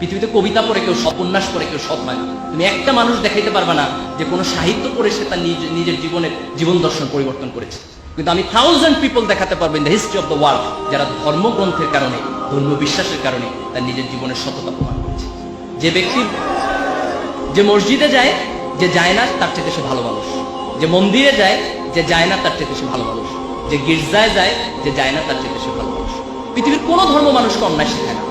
পৃথিবীতে কবিতা পড়ে কেউ উপন্যাস পড়ে কেউ সৎ হয় না তুমি একটা মানুষ দেখাইতে পারবে না যে কোনো সাহিত্য পড়ে সে তার নিজ- নিজের জীবনের জীবন দর্শন পরিবর্তন করেছে। কিন্তু আমি থাউজেন্ড পিপল দেখাতে পারব in the history of the world যারা ধর্মগ্রন্থের কারণে ধর্ম বিশ্বাসের কারণে তার নিজের জীবনের সততা প্রমাণ করেছে। যে ব্যক্তি যে মসজিদে যায়, যে যায় না, তার থেকে সে ভালো মানুষ। যে মন্দিরে যায়, যে যায় না, তার থেকে সে ভালো মানুষ। যে গির্জায় যায়, যে যায় না, তার থেকে সে ভালো মানুষ। পৃথিবীর কোনো ধর্ম মানুষকে অন্যায় শেখায় না।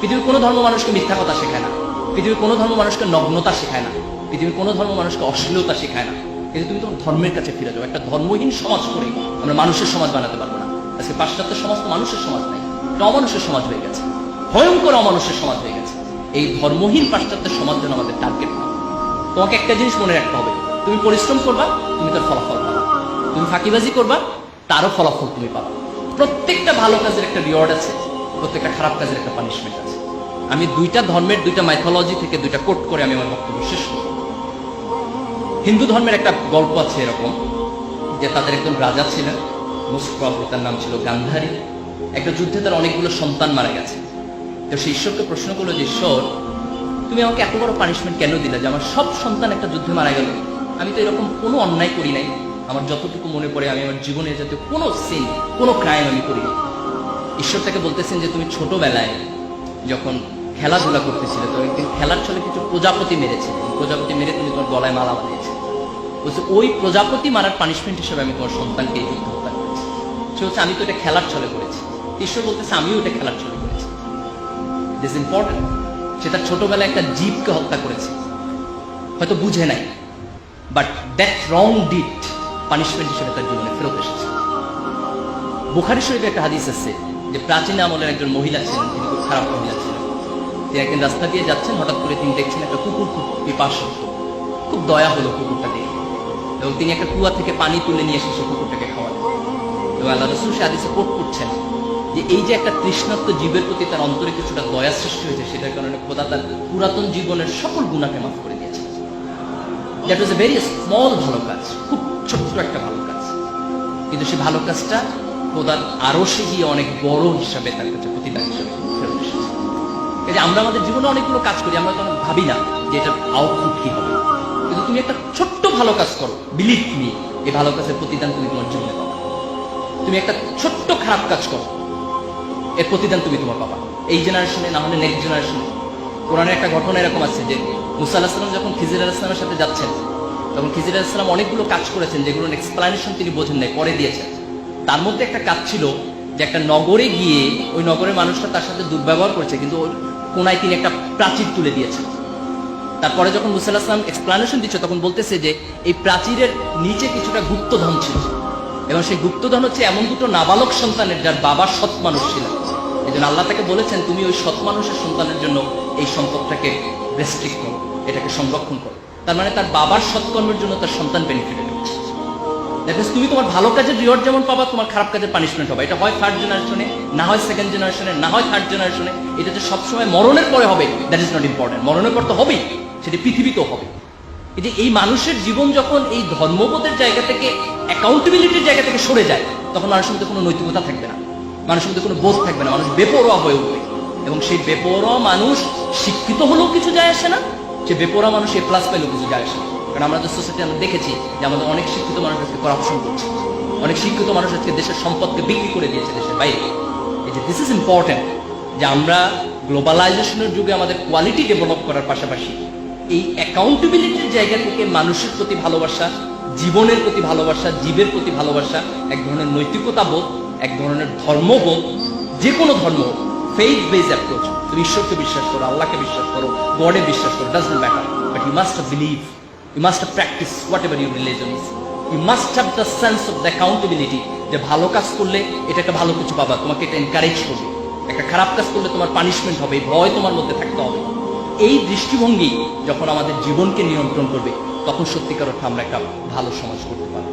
পৃথিবীর কোনো ধর্ম মানুষকে মিথ্যা কথা শেখায় না। পৃথিবীর কোনো ধর্ম মানুষকে নগ্নতা শেখায় না। পৃথিবীর কোনো ধর্ম মানুষকে অশ্লীলতা শেখায় না। কিন্তু তুমি তোমার ধর্মের কাছে ফিরে যাও। একটা ধর্মহীন সমাজ করে আমরা মানুষের সমাজ বানাতে পারব না। আজকে পাশ্চাত্য সমাজ তো মানুষের সমাজ নাই। অমানুষের সমাজ হয়ে গেছে। ভয়ঙ্কর অমানুষের সমাজ হয়ে গেছে। এই ধর্মহীন পাশ্চাত্য সমাজ যেন আমাদের টার্গেট না তোমাকে একটা জিনিস মনে রাখতে হবে। তুমি পরিশ্রম করবা, তুমি তার ফলাফল পাবা। তুমি ফাঁকিবাজি করবা, তারও ফলাফল তুমি পাবা। প্রত্যেকটা ভালো কাজের একটা রিওয়ার্ড আছে, প্রত্যেকটা খারাপ কাজের একটা পানিশমেন্ট আছে। আমি দুইটা ধর্মের দুইটা মাইথোলজি থেকে দুইটা কোট করে আমি আমার বক্তব্য শেষ করব। হিন্দু ধর্মের একটা গল্প আছে এরকম, যে তাদের একজন রাজা ছিলেন মোস্ট তার নাম ছিল গান্ধারী। একটা যুদ্ধে তার অনেকগুলো সন্তান মারা গেছে। তো সে ঈশ্বরকে প্রশ্ন করল যে, ঈশ্বর, তুমি আমাকে এত বড় পানিশমেন্ট কেন দিলে যে আমার সব সন্তান একটা যুদ্ধে মারা গেল? আমি তো এরকম কোনো অন্যায় করি নাই। আমার যতটুকু মনে পড়ে, আমি আমার জীবনে যাতে কোনো সিন কোনো ক্রাইম আমি করি ঈশ্বর তাকে বলতেছেন যে, তুমি ছোটবেলায় যখন খেলাধুলা করতেছিলে। তো একদিন খেলার ছলে কিছু প্রজাপতি মেরেছে। প্রজাপতি মেরে তুমি তোমার গলায় মালা বানিয়েছে বলছে, ওই প্রজাপতি মারার পানিশমেন্ট হিসেবে আমি তোমার সন্তানকে এই যুদ্ধ হত্যা করেছি। সে হচ্ছে আমি তো এটা খেলার ছলে করেছি। ঈশ্বর বলতেছে, আমিও এটা খেলার ছলে করেছি। দিস ইম্পর্টেন্ট সে তার ছোটবেলায় একটা জীবকে হত্যা করেছে। হয়তো বুঝে নাই but that wrong deed punishment হিসেবে তার জীবনে ফেরত এসেছে। বুখারি শরীফে একটা হাদিস আছে যে প্রাচীন আমলের একজন মহিলা ছিলেন, তিনি খুব খারাপ মহিলা ছিলেন। তিনি একদিন রাস্তা দিয়ে যাচ্ছেন, হঠাৎ করে তিনি দেখছেন একটা কুকুর খুব পিপাসত খুব দয়া হলো কুকুরটা দেখে। এবং তিনি একটা কুয়া থেকে পানি তুলে নিয়ে এসে কুকুরটাকে খাওয়ালেন। এবং আল্লাহ রসুল সে হাদিসে কোট করছেন যে, এই যে একটা তৃষ্ণাত্ম জীবের প্রতি তার অন্তরে কিছুটা দয়া সৃষ্টি হয়েছে, সেটার কারণে খোদা তার পুরাতন জীবনের সকল গুণাকে মাফ করে দিয়েছে that was a very small ভালো কাজ, খুব ছোট্ট একটা ভালো কাজ। কিন্তু সেই ভালো কাজটা খোদার আরও সে গিয়ে অনেক বড় হিসাবে তার কাছে প্রতিদান হিসাবে ফেরত যে আমরা আমাদের জীবনে অনেকগুলো কাজ করি, আমরা তখন ভাবি না যে এটার আউটপুট কি হবে। কিন্তু তুমি একটা ছোট্ট ভালো কাজ করো বিলিভ মি এই ভালো কাজের প্রতিদান তুমি তোমার জীবনে পাবা। তুমি একটা ছোট্ট খারাপ কাজ করো, এর প্রতিদান তুমি তোমার পাবা। এই জেনারেশনে না হলে নেক্সট জেনারেশনে কোরআনের একটা ঘটনা এরকম আছে যে মুসা আলাহিসাম যখন খিজির আলাহিসামের সাথে যাচ্ছেন, তখন খিজির আলাহিসাম অনেকগুলো কাজ করেছেন যেগুলোর এক্সপ্লানেশন তিনি বোঝেন নাই, পরে দিয়েছেন। তার মধ্যে একটা কাজ ছিল যে একটা নগরে গিয়ে ওই নগরের মানুষটা তার সাথে দুর্ব্যবহার করেছে, কিন্তু ওই কোনায় তিনি একটা প্রাচীর তুলে দিয়েছেন। তারপরে যখন মুসা আলাহিসাম এক্সপ্লানেশন দিচ্ছে, তখন বলতেছে যে এই প্রাচীরের নিচে কিছুটা গুপ্তধন ছিল। এবং সেই গুপ্তধন হচ্ছে এমন দুটো নাবালক সন্তানের যার বাবা সৎ মানুষ ছিলেন। এই জন্য আল্লাহ তাকে বলেছেন, তুমি ওই সৎ মানুষের সন্তানের জন্য এই সম্পদটাকে রেস্ট্রিক্ট করো, এটাকে সংরক্ষণ করো। তার মানে তার বাবার সৎকর্মের জন্য তার সন্তান বেনিফিট দ্যাট তুমি তোমার ভালো কাজের রিওয়ার্ড যেমন পাবা, তোমার খারাপ কাজের পানিশমেন্ট হবে। এটা হয় থার্ড জেনারেশনে না হয় সেকেন্ড জেনারেশনে না হয় থার্ড জেনারেশনে এটা যে সবসময় মরণের পরে হবে দ্যাট ইজ নট ইম্পর্টেন্ট মরণের পর তো হবেই, সেটি পৃথিবীতেও হবে। এই যে এই মানুষের জীবন যখন এই ধর্মবোধের জায়গা থেকে অ্যাকাউন্টেবিলিটির জায়গা থেকে সরে যায়, তখন মানুষের মধ্যে কোনো নৈতিকতা থাকবে না। মানুষের মধ্যে কোনো বোধ থাকবে না। মানুষ বেপরোয়া হয়ে উঠবে। এবং সেই বেপরোয়া মানুষ শিক্ষিত হলেও কিছু যায় আসে না, সে বেপরোয়া মানুষ এ প্লাস পেলেও কিছু যায় আসে না। কারণ আমরা যে সোসাইটি আমরা দেখেছি যে আমাদের অনেক শিক্ষিত মানুষ আজকে করাপশন করছে। অনেক শিক্ষিত মানুষ আজকে দেশের সম্পদকে বিক্রি করে দিয়েছে দেশের বাইরে। এই যে দিস ইজ ইম্পর্টেন্ট যে আমরা গ্লোবালাইজেশনের যুগে আমাদের কোয়ালিটি ডেভেলপ করার পাশাপাশি এই অ্যাকাউন্টেবিলিটির জায়গা থেকে মানুষের প্রতি ভালোবাসা, জীবনের প্রতি ভালোবাসা, জীবের প্রতি ভালোবাসা, এক ধরনের নৈতিকতা বোধ এক ধরনের ধর্মবোধ, যে কোনো ধর্ম ফেইথ বেস অ্যাপ্রোচ তুমি ঈশ্বরকে বিশ্বাস করো, আল্লাহকে বিশ্বাস করো গডে বিশ্বাস করো does matter but you must believe you must practice whatever your religion is you must have the sense of the accountability যে ভালো কাজ করলে এটা একটা ভালো কিছু পাবা, তোমাকে এটা এনকারেজ করবে। একটা খারাপ কাজ করলে তোমার পানিশমেন্ট হবে ভয় তোমার মধ্যে থাকতে হবে। এই দৃষ্টিভঙ্গি যখন আমাদের জীবনকে নিয়ন্ত্রণ করবে, তখন সত্যিকার অর্থে আমরা একটা ভালো সমাজ করতে পারব।